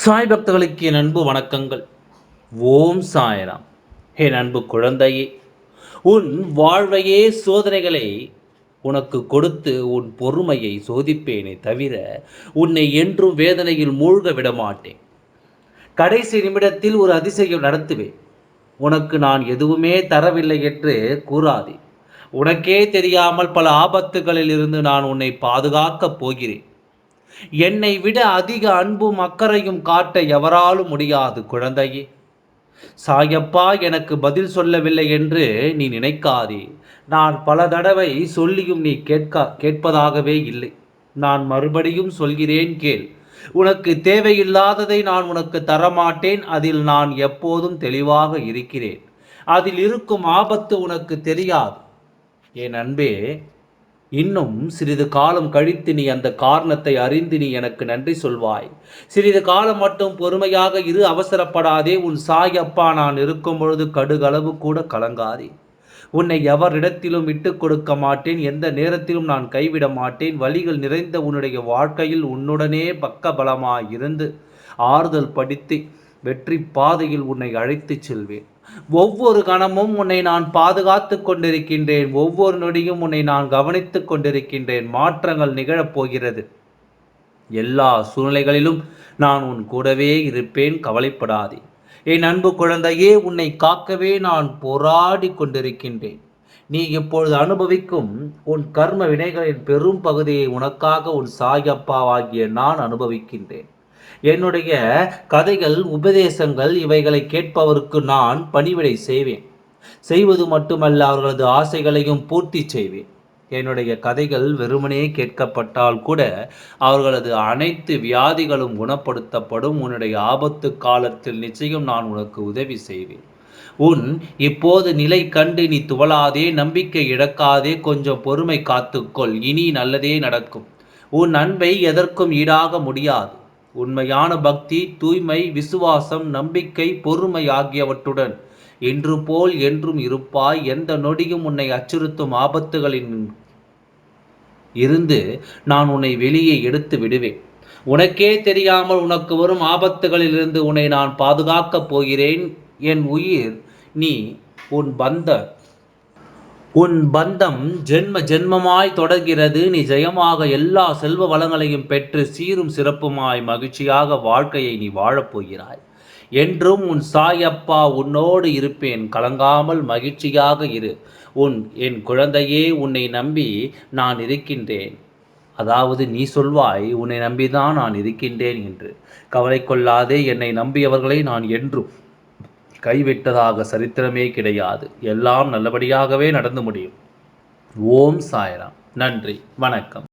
சாய் பக்தர்களுக்கு என் அன்பு வணக்கங்கள். ஓம் சாயராம். என் அன்பு குழந்தையே உன் வாழ்வையே சோதனைகளை உனக்கு கொடுத்து உன் பொறுமையை சோதிப்பேனே தவிர உன்னை என்றும் வேதனையில் மூழ்க விட மாட்டேன் கடைசி நிமிடத்தில் ஒரு அதிசயம் நடத்துவேன் உனக்கு நான் எதுவுமே தரவில்லை என்று கூறாதே. உனக்கே தெரியாமல் பல ஆபத்துகளில் இருந்து நான் உன்னை பாதுகாக்கப் போகிறேன். என்னை விட அதிக அன்பும் அக்கறையும் காட்ட எவராலும் முடியாது குழந்தையே. சாயப்பா எனக்கு பதில் சொல்லவில்லை என்று நீ நினைக்காதே. நான் பல தடவை சொல்லியும் நீ கேட்க கேட்பதாகவே இல்லை. நான் மறுபடியும் சொல்கிறேன் கேள். உனக்கு தேவையில்லாததை நான் உனக்கு தரமாட்டேன். அதில் நான் எப்போதும் தெளிவாக இருக்கிறேன். அதில் இருக்கும் ஆபத்து உனக்கு தெரியாது. என் அன்பே இன்னும் சிறிது காலம் கழித்து நீ அந்த காரணத்தை அறிந்து நீ எனக்கு நன்றி சொல்வாய். சிறிது காலம் மட்டும் பொறுமையாக இரு அவசரப்படாதே. உன் சாயப்பா நான் இருக்கும் பொழுது கடுகளவு கூட கலங்காதே. உன்னை எவரிடத்திலும் விட்டு கொடுக்க மாட்டேன். எந்த நேரத்திலும் நான் கைவிட மாட்டேன். வழிகள் நிறைந்த உன்னுடைய வாழ்க்கையில் உன்னுடனே பக்க இருந்து ஆறுதல் படித்து வெற்றி பாதையில் உன்னை அழைத்துச் செல்வேன். ஒவ்வொரு கணமும் உன்னை நான் பாதுகாத்து கொண்டிருக்கின்றேன். ஒவ்வொரு நொடியும் உன்னை நான் கவனித்துக் கொண்டிருக்கின்றேன். மாற்றங்கள் நிகழப் போகிறது. எல்லா சூழ்நிலைகளிலும் நான் உன் கூடவே இருப்பேன். கவலைப்படாதே. என் அன்பு குழந்தையே உன்னை காக்கவே நான் போராடி கொண்டிருக்கின்றேன். நீ இப்பொழுது அனுபவிக்கும் உன் கர்ம வினைகளின் பெரும் பகுதியை உனக்காக உன் சாயப்பாவாகிய நான் அனுபவிக்கின்றேன். என்னுடைய கதைகள் உபதேசங்கள் இவைகளை கேட்பவருக்கு நான் பணிவிடை செய்வேன். செய்வது மட்டுமல்ல அவர்களது ஆசைகளையும் பூர்த்தி செய்வேன். என்னுடைய கதைகள் வெறுமனே கேட்கப்பட்டால் கூட அவர்களது அனைத்து வியாதிகளும் குணப்படுத்தப்படும். உன்னுடைய ஆபத்து காலத்தில் நிச்சயம் நான் உனக்கு உதவி செய்வேன். உன் இப்போது நிலை கண்டு நீ துவளாதே நம்பிக்கை இழக்காதே கொஞ்சம் பொறுமை காத்துக்கொள். இனி நல்லதே நடக்கும். உன் அன்பை எதற்கும் ஈடாக முடியாது. உண்மையான பக்தி தூய்மை விசுவாசம் நம்பிக்கை பொறுமை ஆகியவற்றுடன். இன்று போல் என்றும் இருப்பாய் எந்த நொடியும் உன்னை அச்சுறுத்தும் ஆபத்துகளின் இருந்து நான் உன்னை வெளியே எடுத்து விடுவேன். உனக்கே தெரியாமல் உனக்கு வரும் ஆபத்துகளிலிருந்து உன்னை நான் பாதுகாக்கப் போகிறேன். என் உயிர் நீ உன் பந்த உன் பந்தம் ஜென்ம ஜென்மமாய் தொடர்கிறது. நீ ஜெயமாக எல்லா செல்வ வளங்களையும் பெற்று சீரும் சிறப்புமாய் மகிழ்ச்சியாக வாழ்க்கையை நீ வாழப்போகிறாய் என்றும் உன் சாயப்பா உன்னோடு இருப்பேன். கலங்காமல் மகிழ்ச்சியாக இரு. உன் என் குழந்தையே உன்னை நம்பி நான் இருக்கின்றேன். அதாவது நீ சொல்வாய் உன்னை நம்பிதான் நான் இருக்கின்றேன் என்று. கவலை கொள்ளாதே என்னை நம்பியவர்களை நான் என்றும். கைவிட்டதாக சரித்திரமே கிடையாது. எல்லாம் நல்லபடியாகவே நடந்து முடியும். ஓம் சாய்ராம். நன்றி. வணக்கம்.